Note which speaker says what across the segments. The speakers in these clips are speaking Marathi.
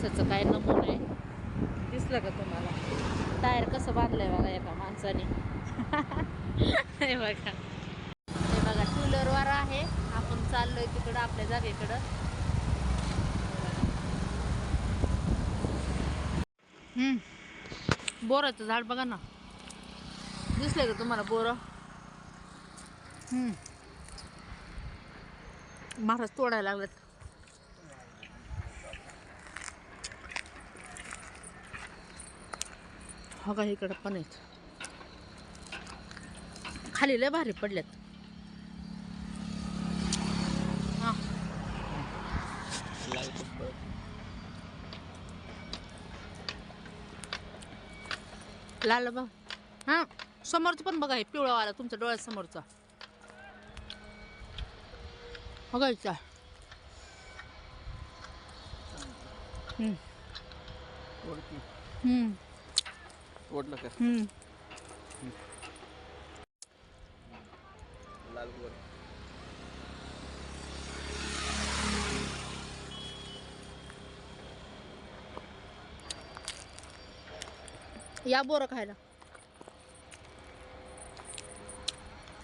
Speaker 1: माणसाचं काय नमुना आहे? दिसलं का तुम्हाला? टायर कसं बांधलंय बघा एका माणसाने? हे बघा. हे बघा टू व्हीलरवर आहे. आपण चाललोय तिकडं आपल्या जागेकडं. हम्म. बोराचं झाड बघा ना. दिसलंय का तुम्हाला बोरं? हम्म. महाराज तोडायला लागलेत. हो का इकडं पण आहेत. खाली लय भारी पडल्यात हा. लाल बघ. हा समोरचं पण बघा हे पिवळावाला तुमच्या डोळ्यात समोरचा. बघायचा हम्म.
Speaker 2: ओढलं का?
Speaker 1: हम्म.
Speaker 2: लाल वर
Speaker 1: या बोरं खायला.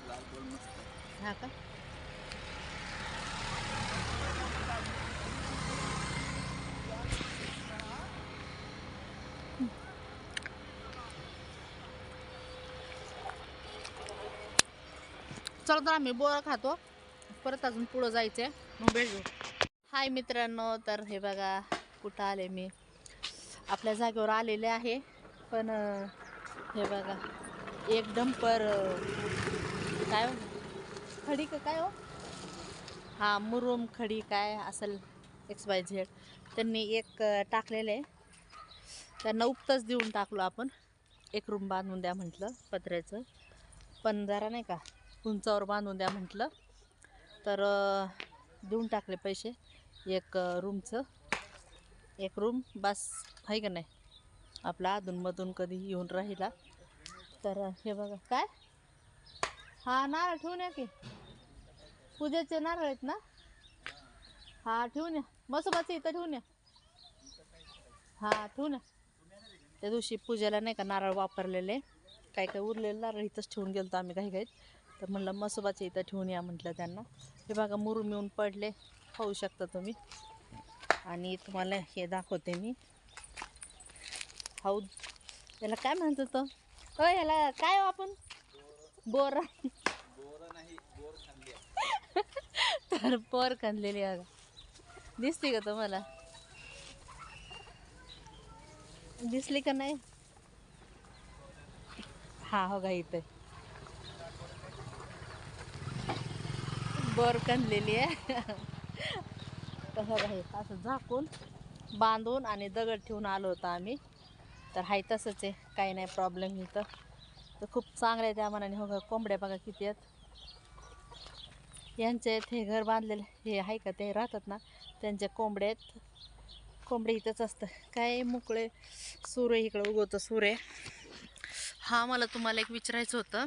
Speaker 2: लाल मस्त.
Speaker 1: हा का? चला तर आम्ही बोरं खातो. परत अजून पुढं जायचं आहे मग भेटू हाय मित्रांनो तर हे बघा कुठं आले मी? आपल्या जागेवर आलेले आहे. पण हे बघा एक डंपर काय हो? खडी का काय हो? हा मुरुम खडी काय असेल एक्स वाय झेड त्यांनी एक टाकलेलं आहे. त्यांना उपतच देऊन टाकलो आपण. एक रूम बांधून द्या म्हटलं पत्र्याचं. पण जरा नाही का उंचावर बांधून द्या म्हटलं. तर देऊन टाकले पैसे. एक रूमचं एक रूम बस आहे का नाही? आपला अधूनमधून कधी येऊन राहिला. तर हे बघा. काय? हा नारळ ठेवून या की. पूजेचे नारळ आहेत ना? हा ठेवून या. मसोबाचं इथं ठेवून या. हा ठेवून या. त्या दिवशी पूजेला नाही का नारळ वापरलेले. काय काय उरलेलं नारळ इथंच ठेवून गेलो आम्ही काही काही. तर म्हणलं मसोबाच्या इथं ठेवून या म्हटलं त्यांना. हे बघा मुरुम येऊन पडले. पाहू शकता तुम्ही. आणि तुम्हाला हे दाखवते मी. हाऊ याला काय म्हणतो तो हो याला काय हो आपण? बोर. तर बोर खांदलेली अगं बघा दिसते का तुम्हाला? दिसली का नाही? हा हो का इथं बर कणलेली आहे. तसं आहे असं झाकून बांधून आणि दगड ठेवून आलो होतो आम्ही. तर हाय तसंच आहे काही नाही प्रॉब्लेम इथं. तर खूप चांगलं आहे त्या मनाने. हो का कोंबड्या बघा किती आहेत. यांचे आहेत हे घर बांधलेलं. हे आहे का ते राहतात ना त्यांच्या कोंबडे आहेत. कोंबडे इथंच असतं. काय मोकळे सूर्य इकडं उगवतं सूर्य हा मला तुम्हाला एक विचारायचं होतं.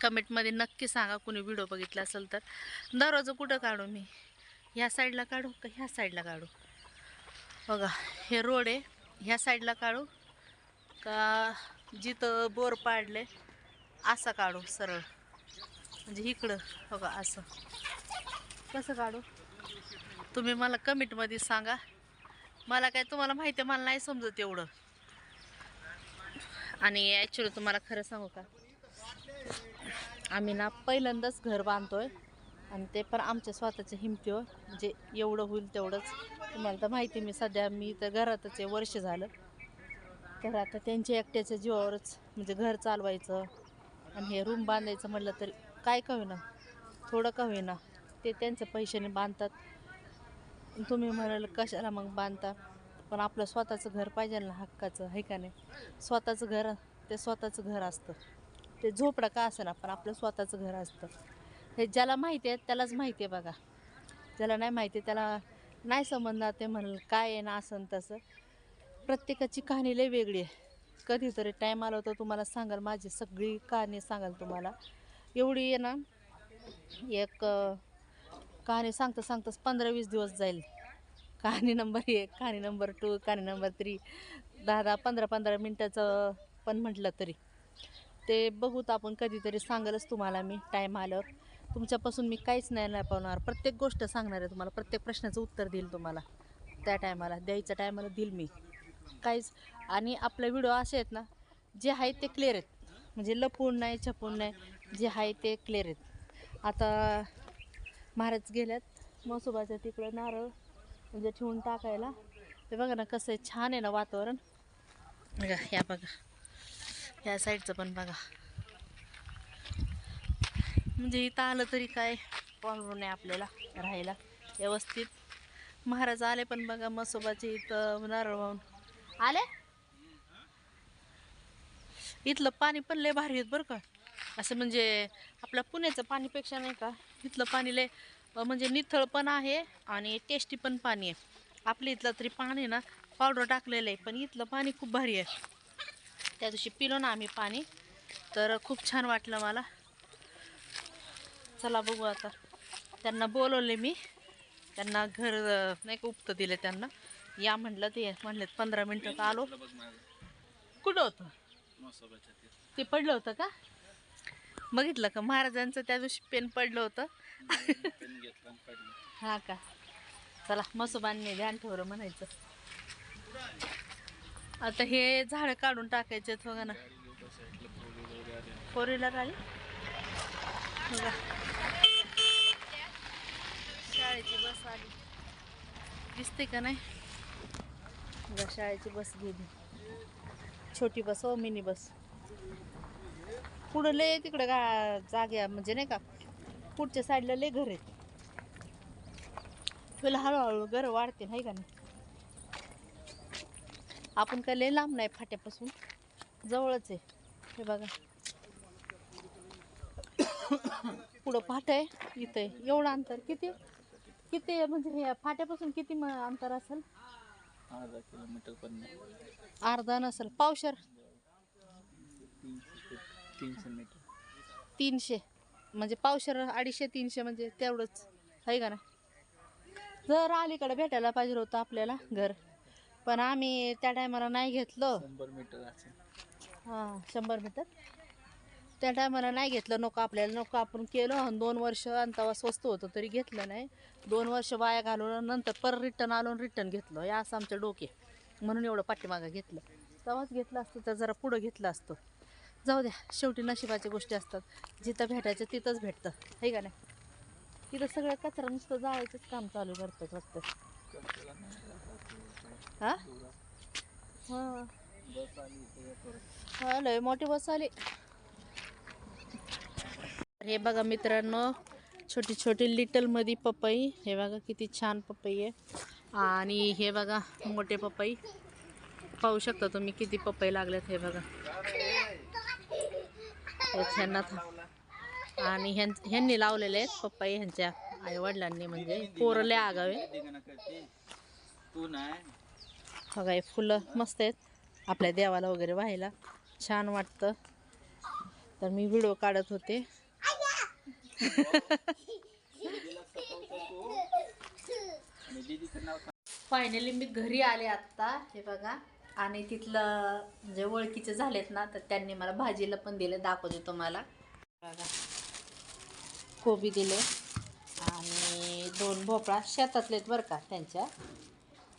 Speaker 1: कमेंटमध्ये नक्की सांगा कुणी व्हिडिओ बघितला असेल तर. दरवाजा कुठं काढू मी? ह्या साईडला काढू का ह्या साईडला काढू? बघा हे रोड आहे. ह्या साईडला काढू का जिथं बोर पाडले असा काढू सरळ. म्हणजे इकडं बघा असं. कसं काढू? तुम्ही मला कमेंटमध्ये सांगा. मला काय तुम्हाला माहिती आहे मला नाही समजत एवढं. आणि ॲक्च्युली तुम्हाला खरं सांगू का? आम्ही ना पहिल्यांदाच घर बांधतोय. आणि ते पण आमच्या स्वतःच्या हिमतीवर. म्हणजे एवढं होईल तेवढंच. तुम्हाला तर माहिती मी सध्या मी तर घरातच आहे वर्ष झालं. तर आता त्यांच्या एकट्याच्या जीवावरच म्हणजे घर चालवायचं आणि हे रूम बांधायचं म्हटलं तर काय का होईना. थोडं का होईना. ते त्यांच्या पैशाने बांधतात. तुम्ही म्हणाल कशाला मग बांधता? पण आपलं स्वतःचं घर पाहिजे ना हक्काचं आहे का नाही? स्वतःचं घर ते स्वतःचं घर असतं. ते झोपडं का असं ना पण आपलं स्वतःचं घर असतं. हे ज्याला माहिती आहे त्यालाच माहिती आहे बघा. ज्याला नाही माहिती आहे त्याला नाही समजणार ते म्हणाल काय आहे ना असं तसं. प्रत्येकाची कहाणी लय वेगळी आहे. कधीतरी टाईम आला तर तुम्हाला सांगाल माझी सगळी कहाणी सांगाल तुम्हाला. एवढी आहे ना एक कहाणी सांगता सांगताच पंधरा वीस दिवस जाईल. कहाणी नंबर एक कहाणी नंबर टू कहाणी नंबर थ्री दहा दहा पंधरा पंधरा मिनटाचं पण म्हटलं तरी. ते बघूत आपण कधीतरी सांगलच तुम्हाला मी टाईम आल्यावर. तुमच्यापासून मी काहीच नाही लपवणार. प्रत्येक गोष्ट सांगणार आहे तुम्हाला. प्रत्येक प्रश्नाचं उत्तर देईल तुम्हाला. त्या टायमाला द्यायच्या टायमाला देईल मी. काहीच. आणि आपले व्हिडिओ असे आहेत ना जे आहेत ते क्लिअर आहेत. म्हणजे लपून नाही छपून नाही जे आहे ते क्लिअर आहेत. आता महाराज गेल्यात. मसोबाच्या तिकडं नारळ म्हणजे ठेवून टाकायला. ते बघा ना कसं आहे छान आहे ना वातावरण. बघा या बघा. ह्या साईडचं पण बघा. म्हणजे इथं आलं तरी काय प्रॉब्लेम नाही आपल्याला राहायला. व्यवस्थित. महाराज आले पण बघा मसोबाचे इथं नारळ वाहून. आले? इथलं पाणी पण लय भारी आहेत बरं का. असं म्हणजे आपल्या पुण्याचं पाणीपेक्षा नाही का इथलं पाणी लय म्हणजे निथळ पण आहे आणि टेस्टी पण पाणी आहे. आपल्या इथलं तरी पाणी ना पावडर टाकलेलं आहे पण इथलं पाणी खूप भारी आहे. त्या दिवशी पिलो ना आम्ही पाणी. तर खूप छान वाटलं मला. चला बघू आता. त्यांना बोलवले मी. त्यांना घर नाही का उपतं दिले त्यांना. या म्हणलं ते म्हणलेत पंधरा मिनटात आलो.
Speaker 2: बघ माझं
Speaker 1: कुठं होतं?
Speaker 2: ते
Speaker 1: पडलं होतं का? बघितलं का? महाराजांचं त्या दिवशी पेन पडलं होतं. हा का? चला मसोबांनी ध्यान ठेवलं म्हणायचं. आता हे झाडं काढून टाकायचे बघा ना.
Speaker 2: फोर व्हीलर
Speaker 1: फोर व्हीलर आली बघा. शाळेची बस आली. दिसते का नाही? बघा शाळेची बस गेली. छोटी बस हो मिनी बस. पुढं लय तिकडं गा जाग्या म्हणजे नाही का? पुढच्या साईडला लय घर आहेत. तुला हळूहळू घर वाढते नाही का नाही? आपण काय लय लांब नाही फाट्यापासून. जवळच आहे. हे बघा. पुढं फाट आहे. इथं आहे. एवढं अंतर किती? किती म्हणजे हे फाट्यापासून किती म- अंतर असेल?
Speaker 2: अर्धा किलोमीटर पण नाही.
Speaker 1: अर्धा नसेल. पावशर.
Speaker 2: तीनशे तीनशे मीटर.
Speaker 1: तीनशे. म्हणजे पावशर अडीचशे तीनशे म्हणजे तेवढंच. आहे का ना जर अलीकडे भेटायला पाहिजे होतं आपल्याला घर. पण आम्ही त्या टायमाला नाही घेतलं.
Speaker 2: शंभर मीटर असेल
Speaker 1: हां शंभर मीटर. त्या टायमाला नाही घेतलं नको आपल्याला नको आपण केलं. आणि दोन वर्ष आणि तेव्हा स्वस्त होतं तरी घेतलं नाही. दोन वर्ष वाया घालवलं नंतर परत रिटर्न आलो रिटर्न घेतलं. हे असं आमचे डोके. म्हणून एवढं पाठीमागं घेतलं. तेव्हाच घेतलं असतं तर जरा पुढं घेतलं असतं. जाऊ द्या शेवटी नशिबाच्या गोष्टी असतात. जिथं भेटायचं तिथंच भेटतं. हे का नाही? तिथं सगळं कचरा नुसतं जाळायचंच काम चालू करतात वाटतं. हां? हां. हा लय मोठी बस आली. हे बघा मित्रांनो छोटी छोटी लिटलमध्ये पपई. हे बघा किती छान पपई आहे. आणि हे बघा मोठे पपई. पाहू शकता तुम्ही किती पपई लागल्यात हे बघा. ह्यांना था- आणि ह्यां ह्यांनी लावलेले आहेत पपई ह्यांच्या आई वडिलांनी म्हणजे पोरले आगावे. बघा हे फुलं मस्त आहेत. आपल्या देवाला वगैरे व्हायला छान वाटतं. तर मी व्हिडिओ काढत होते. फायनली मी घरी आले आत्ता हे बघा. आणि तिथलं जे ओळखीचे झालेत ना तर त्यांनी मला भाजीला पण दिले दाखवते तुम्हाला. बघा. कोबी दिले. आणि दोन भोपळा शेतातलेत बरं का त्यांच्या.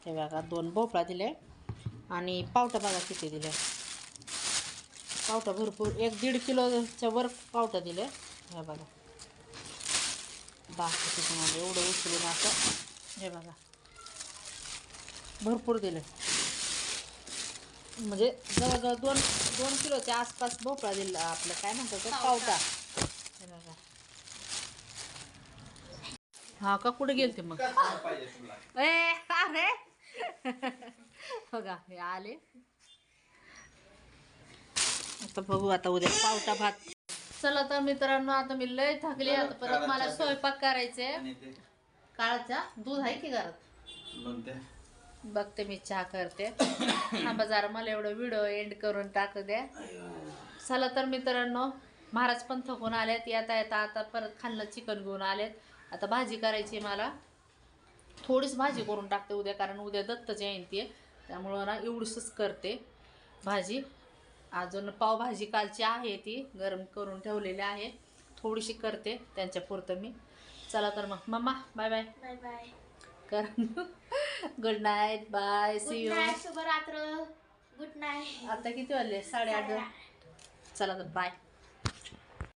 Speaker 1: हे बघा दोन भोपळा दिले आणि पावटा बघा किती दिले. पावटा भरपूर एक दीड किलोच्या वर पावटा दिले. हे बघा. दाखवते तुम्हाला एवढं उचलून असं. हे बघा. भरपूर दिले. म्हणजे जवळजवळ दोन दोन किलोच्या आसपास भोपळा दिला आपलं काय म्हणतात ते पावटा. हे बघा. हा का कुठे गेलते मग? ए अरे! बघा हे आले. आता बघू आता उद्या पावटा भात. चला तर मित्रांनो आता मी लय थकली आता परत मला स्वयंपाक करायचे काळाचा दूध आहे की घरात?
Speaker 2: मग ते
Speaker 1: बघते मी चहा करते. थांबा जरा मला एवढं व्हिडिओ एंड करून टाकू द्या चला तर मित्रांनो महाराज पण थकून आलेत. येता येता आता परत खाल्लं चिकन घेऊन आलेत. आता भाजी करायची मला. थोडीच भाजी करून टाकते उद्या कारण उद्या दत्त जयंती आहे. त्यामुळं ना एवढीच करते भाजी. अजून पावभाजी कालची आहे ती गरम करून ठेवलेली आहे. थोडीशी करते त्यांच्या पुरतं मी. चला तर मग. Mamma bye bye
Speaker 3: bye bye
Speaker 1: कर. Good night bye see
Speaker 3: good
Speaker 1: you
Speaker 3: शुभरात्र. Good night
Speaker 1: आता किती वाजले? साडेआठ. चला तर बाय